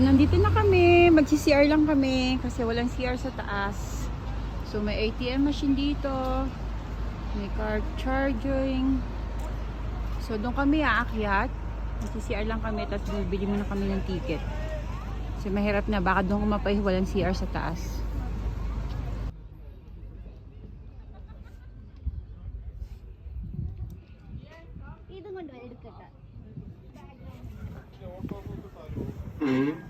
nandito na kami. Magsi-CR lang kami kasi walang CR sa taas. So, may ATM machine dito. May car charging. So, doon kami aakyat. Magsi-CR lang kami tapos bibili muna kami ng ticket. So, mahirap na. Baka doon kumapay walang CR sa taas. ഇതും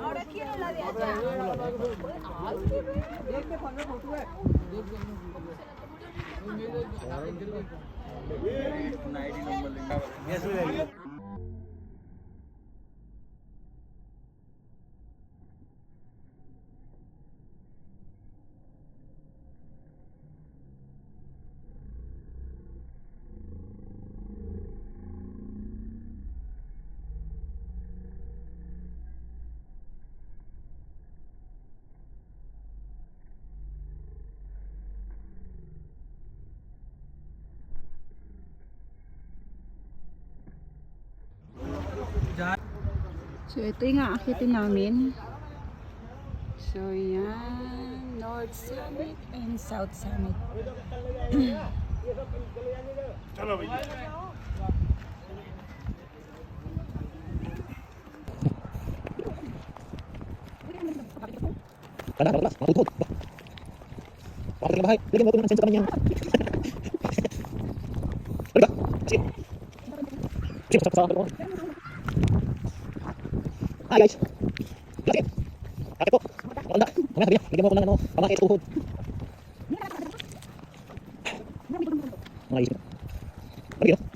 ahora quiero la de allá. So, ito yung aakitin namin. So, yan. North Summit and South Summit. Kada, kada, kada. Matutod. Bakit ka bahay? Lagyan mo ako ng senso kanya. Ano ba? Sige. Sige, pasok, pasok, pasok. Hi guys. Laki. Laki po. Maganda. Mamaya sabi niya, lagyan mo ako ng ano, pamakit tuhod. Mga isip. Lagi no?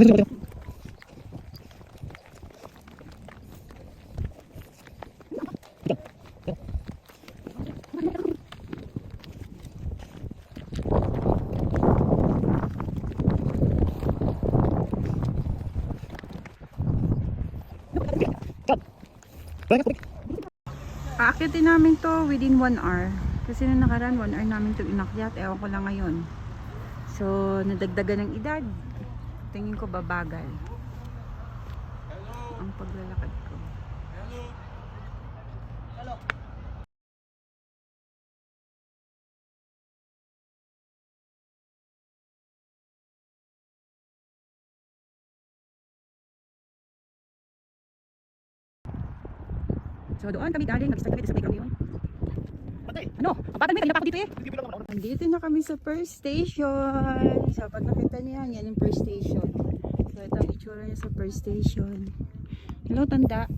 Pwede, pwede. Namin to within 1 hour. Kasi nung nakaraan, 1 hour namin to inakyat. Ewan ko lang ngayon. So, nadagdagan ng edad. Tingin ko babagal. Ang paglalakad ko. So doon kami galing, nag-start kami, sabay kami yun. Ano? Kapatan mo, kanina pa ako dito eh. Nandito na kami sa first station. So, pag nakita niyo yan, yan yung first station. So, ito ang itsura niya sa first station. Hello, tanda.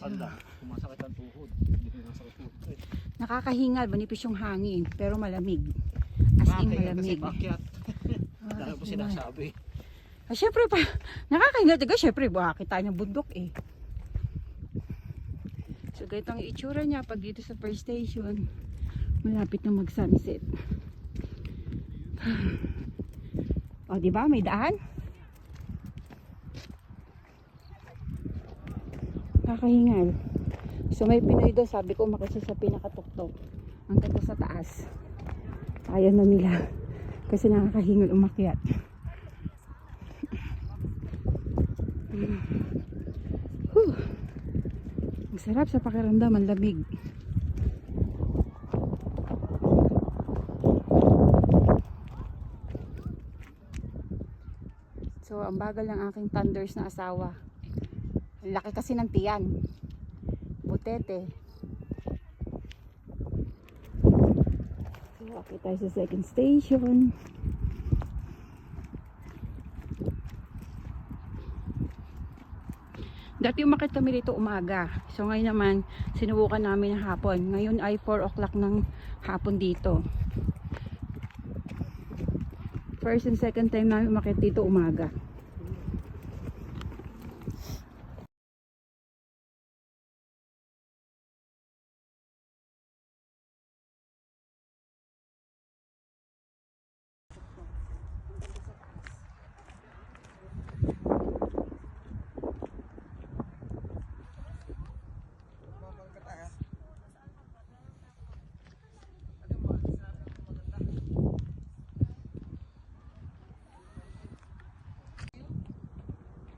Anda. Kumasakit ang tuhod. Nakakahingal, manipis yung hangin, pero malamig. As in, malamig. pakyat. Ah, Dahil po as in, sinasabi. Ah, syempre pa, nakakahingal taga, syempre, baka kita niyang bundok eh. So, ganito ang itsura niya pag dito sa first station. Malapit na mag-sunset. O, di ba? May daan? Kakahingal. So, may Pinoy doon. Sabi ko, makisa sa pinakatuktok. Ang ganda sa taas. Ayaw na nila. Kasi nakakahingal umakyat. Whew. Sarap sa pakiramdam, ang lamig. So, ang bagal ng aking thunders na asawa. Laki kasi ng tiyan. Butete. So, Okay tayo sa second station. Dati umakit kami rito umaga. So ngayon naman, sinubukan namin ng hapon. Ngayon ay 4 o'clock ng hapon dito. First and second time namin umakit dito umaga.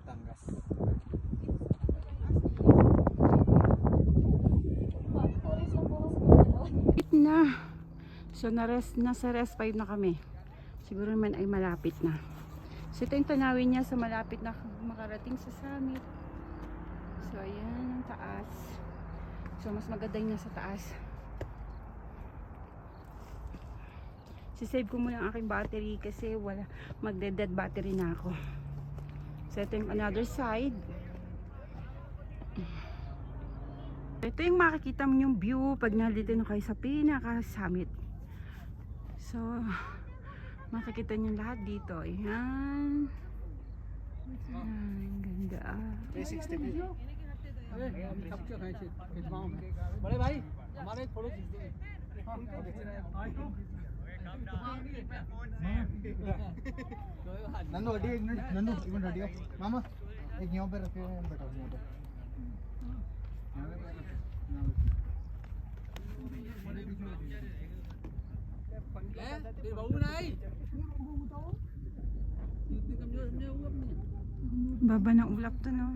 Tanggas. Malapit na. So nares, nasa rest 5 na kami. Siguro naman ay malapit na. So ito yung tanawin niya sa malapit na makarating sa summit. So ayan ang taas. So mas maganda yung nasa taas. Sisave ko muna ang aking battery kasi wala magde-dead battery na ako. So ito yung another side. Ito yung makikita mo yung view pag nandito na kayo sa pinaka-summit. So, makikita nyo lahat dito. Ayan. Ayan, ganda. 360 view. बड़े भाई हमारे फोटो खींच दो नंदू हटियो एक मिनट नंदू एक मिनट हटियो मामा एक यहाँ पे रखे हुए हैं बैठा यहाँ पे Baba ng ulap to, no?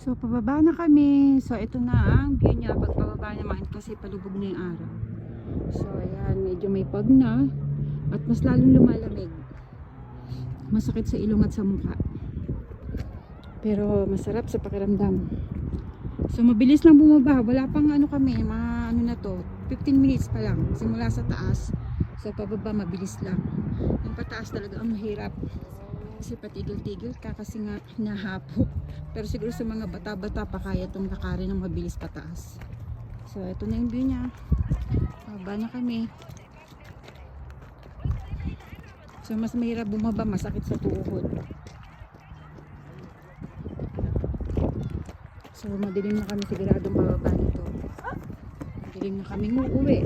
So, pababa na kami. So, ito na ang view niya. Pag pababa naman kasi palubog na yung araw. So, ayan. Medyo may pag na. At mas lalong lumalamig. Masakit sa ilong at sa mukha. Pero masarap sa pakiramdam. So, mabilis lang bumaba. Wala pang ano kami, mga ano na to. 15 minutes pa lang. Simula sa taas. So, pababa, mabilis lang. Yung pataas talaga ang mahirap. Kasi patigil-tigil ka kasi nga nahapo. Pero siguro sa mga bata-bata pa kaya itong lakarin ng mabilis pataas. So, ito na yung view niya. Baba na kami. So, mas mahirap bumaba, masakit sa tuhod. So, madilim na kami siguradong bababa nito. Madilim na kami uuwi.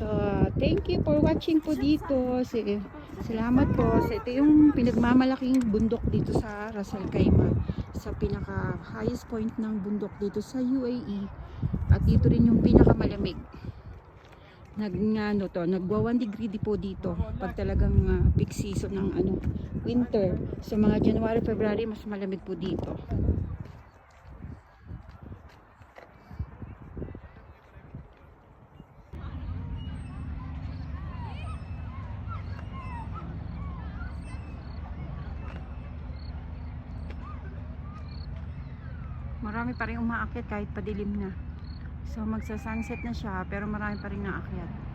So, thank you for watching po dito. Si, salamat po. Ito yung pinagmamalaking bundok dito sa Ras Al Khaimah. Sa pinaka highest point ng bundok dito sa UAE. At dito rin yung pinakamalamig. Nag, ano to, nagwa 1 degree di po dito. Pag talagang ah, peak season ng ano, winter. Sa mga January, February, mas malamig po dito. Marami pa rin umaakyat kahit padilim na. So magsa-sunset na siya pero marami pa rin naakyat.